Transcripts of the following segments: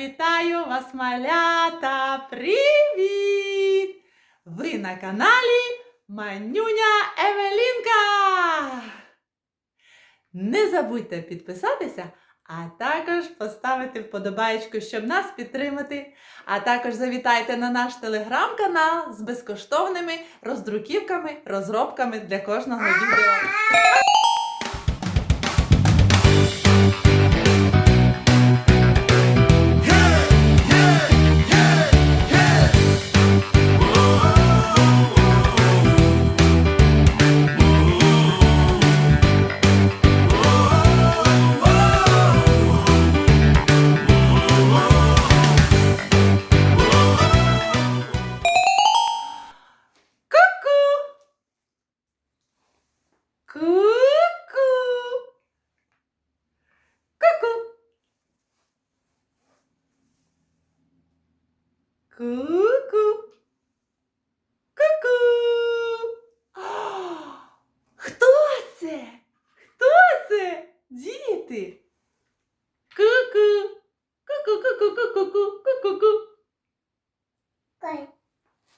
вітаю вас, малята! Привіт! Ви на каналі Манюня Евелінка! Не забудьте підписатися, а також поставити вподобаєчку, щоб нас підтримати. А також завітайте на наш телеграм-канал з безкоштовними роздруківками, розробками для кожного відео. Ку-ку! Ку-ку! Ку-ку! Ку-ку! А, Хто це? Хто це? Діти? Ку-ку! Ку-ку-ку-ку-ку-ку-ку-ку!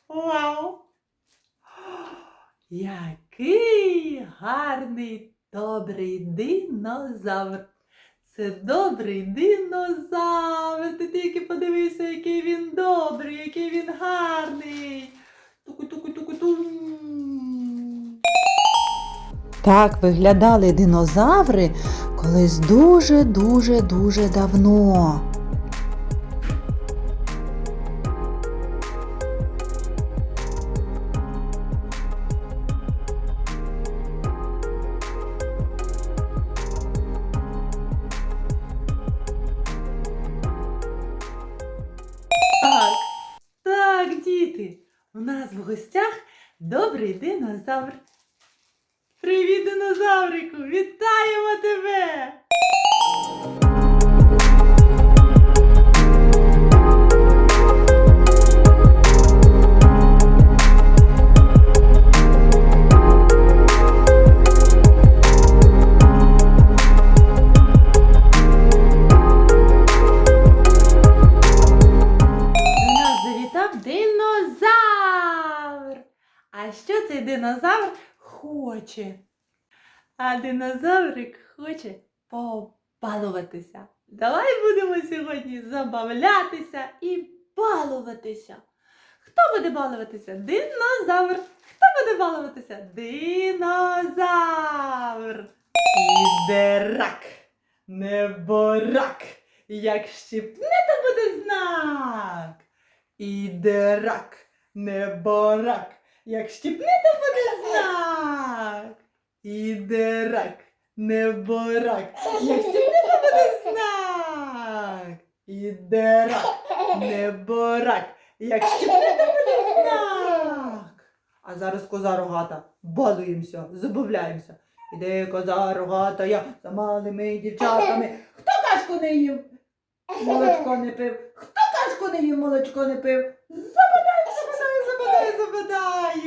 Вау! Який гарний добрий динозавр. Це добрий динозавр. Ти тільки подивися, який він добрий, який він гарний. Так виглядали динозаври колись дуже-дуже дуже давно. Нас в гостях добрий динозавр. Привіт, динозаврику! Вітаємо тебе! А що цей динозавр хоче? А динозаврик хоче побалуватися. Давай будемо сьогодні забавлятися і балуватися. Хто буде балуватися? Динозавр. Хто буде балуватися? Динозавр. Іде рак, неборак. Як щипне, то буде знак. Іде рак, неборак. Як щипне, то буде знак. Іде рак, неборак. Як щипне, то буде знак. Іде рак, неборак. Як щипне, то буде знак. А зараз коза рогата. Балуємося, забавляємося. Іде коза рогата, я за малими дівчатами. Хто кашку не їв? Молочко не пив. Хто кашку не їв, молочко не пив? Забадаю,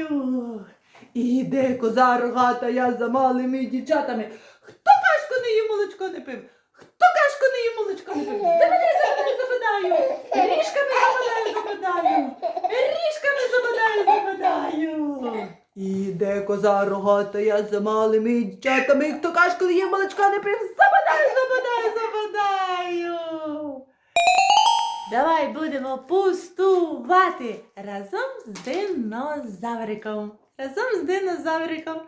забадаю. Іде коза рогата, я за малими дівчатами. Хто кашку не їв, молочко не пив? Хто кашку не їв, молочко не пив? Забадаю, забадаю, забадаю. Ріжками забадаю, забадаю. Ріжками забадаю, забадаю. Іде коза рогата, я за малими дівчатами. Хто кашку не їв, молочка не пив? Забадаю, забадаю, забадаю. Давай будемо пустувати разом з динозавриком. Разом з динозавриком.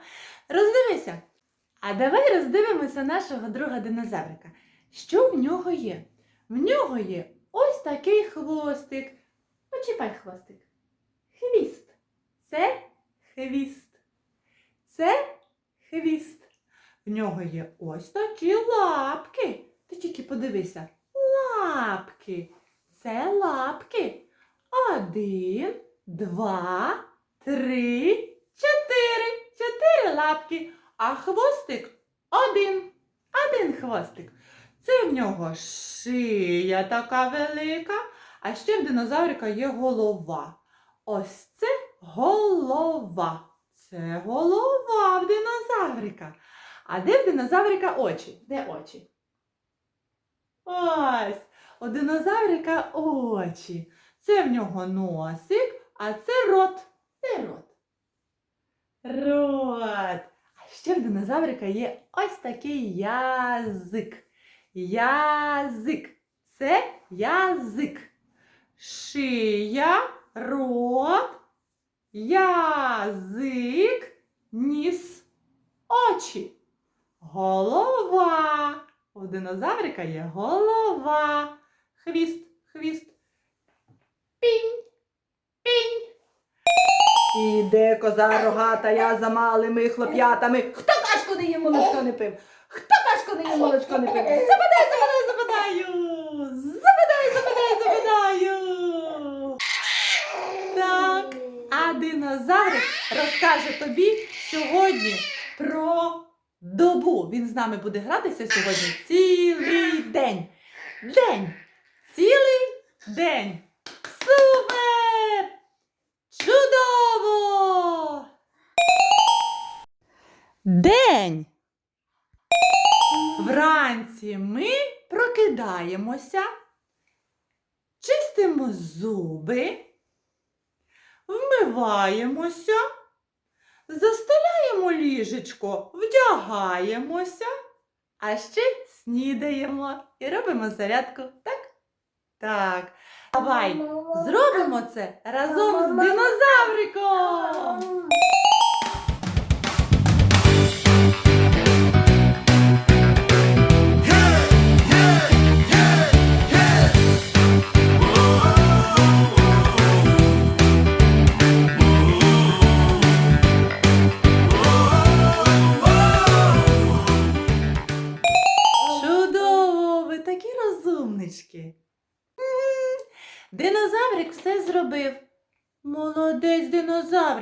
Роздивися. А давай роздивимося нашого друга динозаврика. Що в нього є? В нього є ось такий хвостик. Почіпай хвостик. Хвіст. Це хвіст. Це хвіст. В нього є ось такі лапки. Ти тільки подивися. Лапки. Це лапки. Один, два, три, чотири. Чотири лапки. А хвостик один. Один хвостик. Це в нього шия така велика. А ще в динозаврика є голова. Ось це голова. Це голова в динозаврика. А де в динозаврика очі? Де очі? Ось. У динозаврика очі. Це в нього носик, а це рот. Де рот? Рот. А ще в динозаврика є ось такий язик. Язик. Це язик. Шия, рот, язик, ніс, очі. Голова. У динозаврика є голова. Хвіст, хвіст. Пінь, пінь. Іде коза рогата, я за малими хлоп'ятами. Хто кашку не їв, молочко не пив? Хто кашку не їв, молочко не пив? Западай, западай, западаю! Западай, западай, западаю! Так, а динозаврик розкаже тобі сьогодні про добу. Він з нами буде гратися сьогодні цілий день. День! Цілий день! Супер! Чудово! День! Вранці ми прокидаємося, чистимо зуби, вмиваємося, застеляємо ліжечко, вдягаємося, а ще снідаємо і робимо зарядку. Так? Так. Давай зробимо це разом з динозавриком.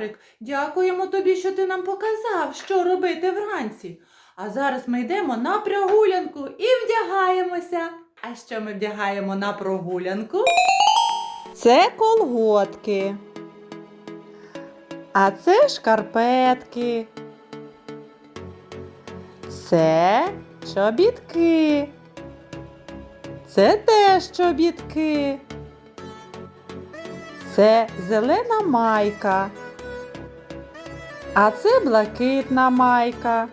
Динозаврик. Дякуємо тобі, що ти нам показав, що робити вранці. А зараз ми йдемо на прогулянку і вдягаємося. А що ми вдягаємо на прогулянку? Це колготки. А це шкарпетки. Це чобітки. Це теж чобітки. Це зелена майка. А це блакитна майка.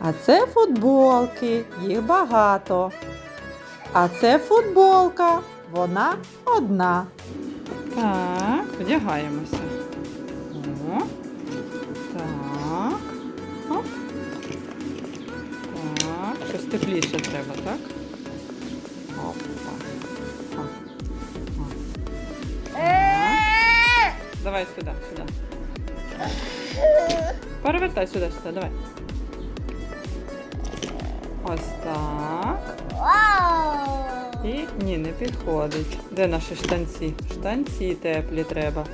А це футболки, їх багато. А це футболка, вона одна. Так, вдягаємося. О, так. Оп. Так, щось тепліше треба, так? Опа. О. О. Давай сюди, сюди. Перевертай сюди, сюди, давай. Ось так. І ні, не підходить. Де наші штанці? Штанці теплі треба.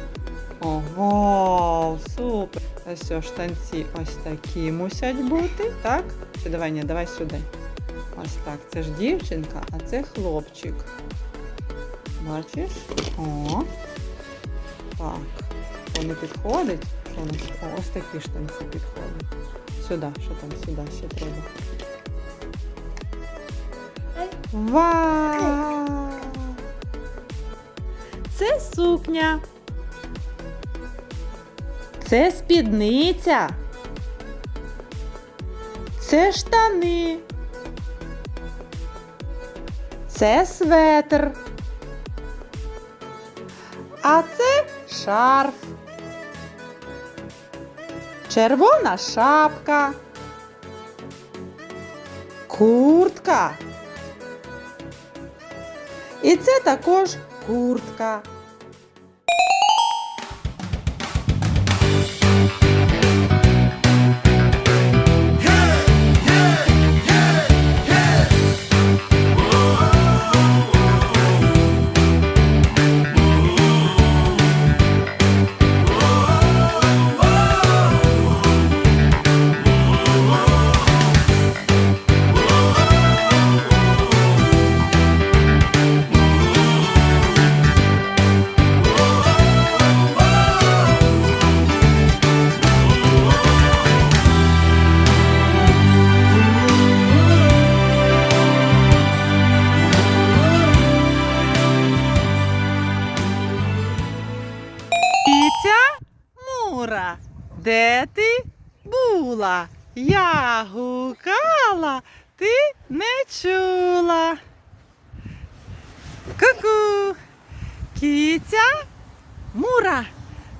Ого, супер. Ось все, штанці ось такі мусять бути, так? Чи давай, ні, давай сюди. Ось так. Це ж дівчинка, а це хлопчик. Бачиш? О. Так. Воно підходить. О, ось такі штанці підходять. Сюди, що там сюди ще треба? Вау! Це сукня. Це спідниця. Це штани. Це светр. А це шарф. Червона шапка. Куртка. І це також куртка. Де ти була? Я гукала, ти не чула. Ку-ку. Кіця Мура,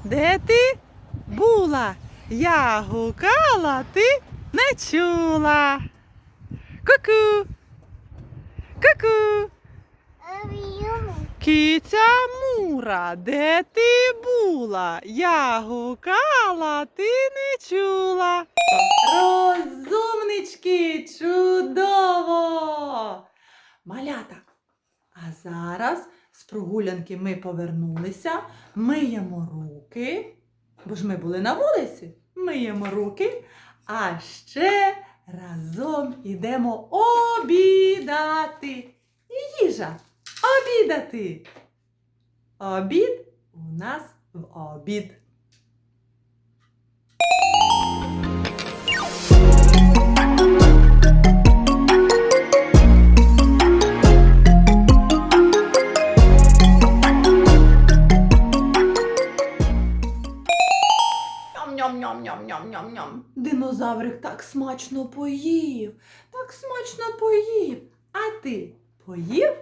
де ти була? Я гукала, ти не чула. Ку-ку. Ку-ку. Кіця Мура, де ти була? Я гукала, ти не чула. Розумнички, чудово! Малята. А зараз з прогулянки ми повернулися, миємо руки, бо ж ми були на вулиці, миємо руки, а ще разом ідемо обідати. І Їжа, обідати. Обід у нас в обід. Ням-ням-ням-ням-ням-ням-ням. Динозаврик так смачно поїв, так смачно поїв. А ти поїв?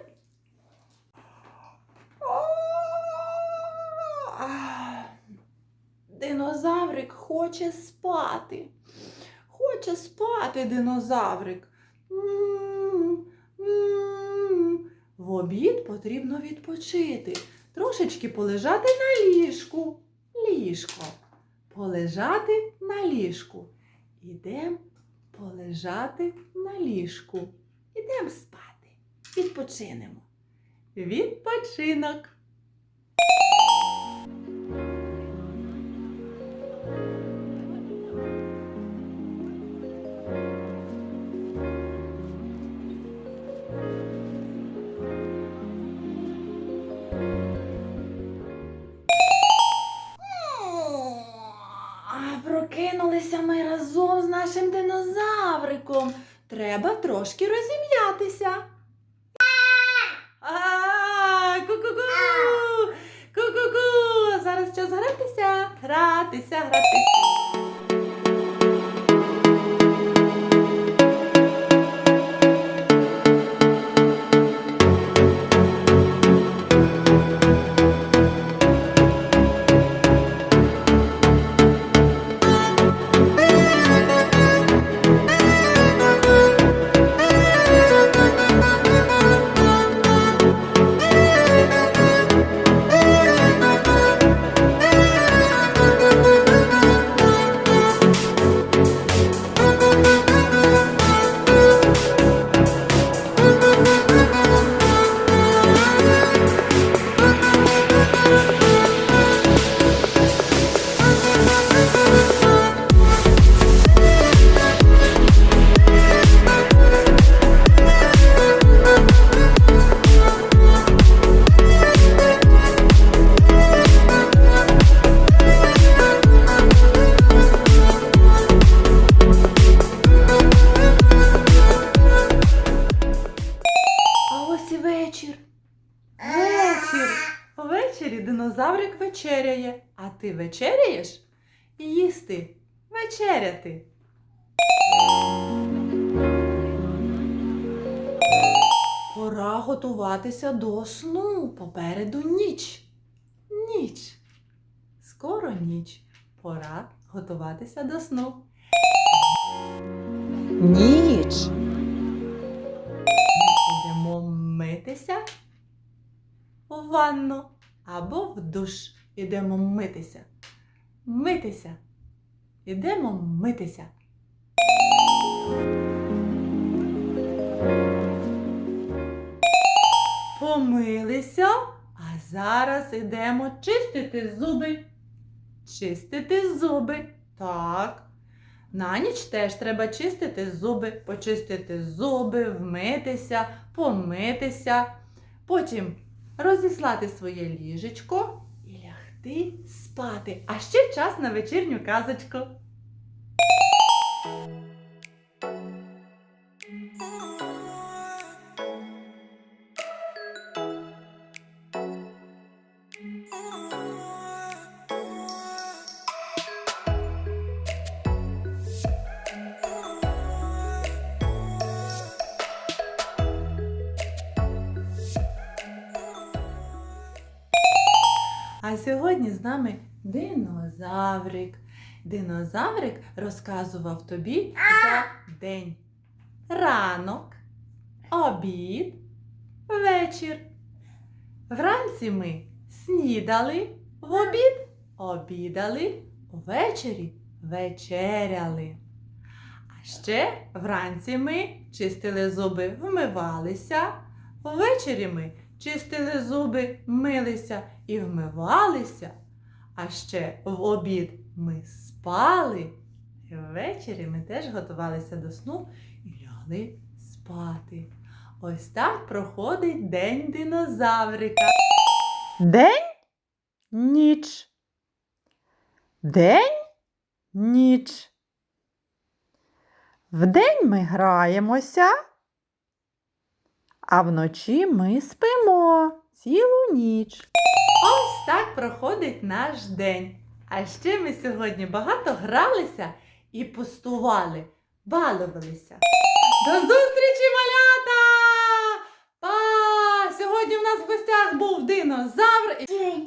А, Динозаврик хоче спати. Хоче спати динозаврик. М, м. В обід потрібно відпочити. Трошечки полежати на ліжку. Ліжко. Полежати на ліжку. Ідем полежати на ліжку. Ідем спати. Відпочинемо. Відпочинок. Прокинулися ми разом з нашим динозавриком. Треба трошки розім'ятися. Ку-ку-ку! Ку-ку-ку! Зараз час гратися, гратися, гратися. Ввечері динозаврик вечеряє. А ти вечеряєш? Їсти. Вечеряти. Пора готуватися до сну. Попереду ніч. Ніч. Скоро ніч. Пора готуватися до сну. Ніч. Ідемо митися в ванну або в душ. Ідемо митися. Митися. Ідемо митися. Помилися, а зараз ідемо чистити зуби. Чистити зуби. Так. На ніч теж треба чистити зуби, почистити зуби, вмитися, помитися. Потім розіслати своє ліжечко і лягти спати. А ще час на вечірню казочку. Нами динозаврик. Динозаврик розказував тобі за день. Ранок, обід, вечір. Вранці ми снідали, в обід обідали, ввечері вечеряли. А ще вранці ми чистили зуби, вмивалися, ввечері ми чистили зуби, милися і вмивалися. А ще в обід ми спали. І ввечері ми теж готувалися до сну і лягли спати. Ось так проходить день динозаврика. День, ніч. День, ніч. Вдень ми граємося, а вночі ми спимо цілу ніч. Ось так проходить наш день. А ще ми сьогодні багато гралися і пустували, балувалися. До зустрічі, малята! Па! Сьогодні в нас в гостях був динозавр.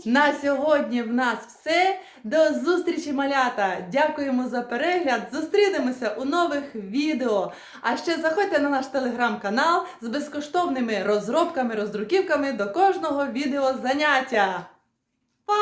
На сьогодні в нас все. До зустрічі, малята! Дякуємо за перегляд. Зустрінемося у нових відео. А ще заходьте на наш телеграм-канал з безкоштовними розробками, роздруківками до кожного відео заняття. Па!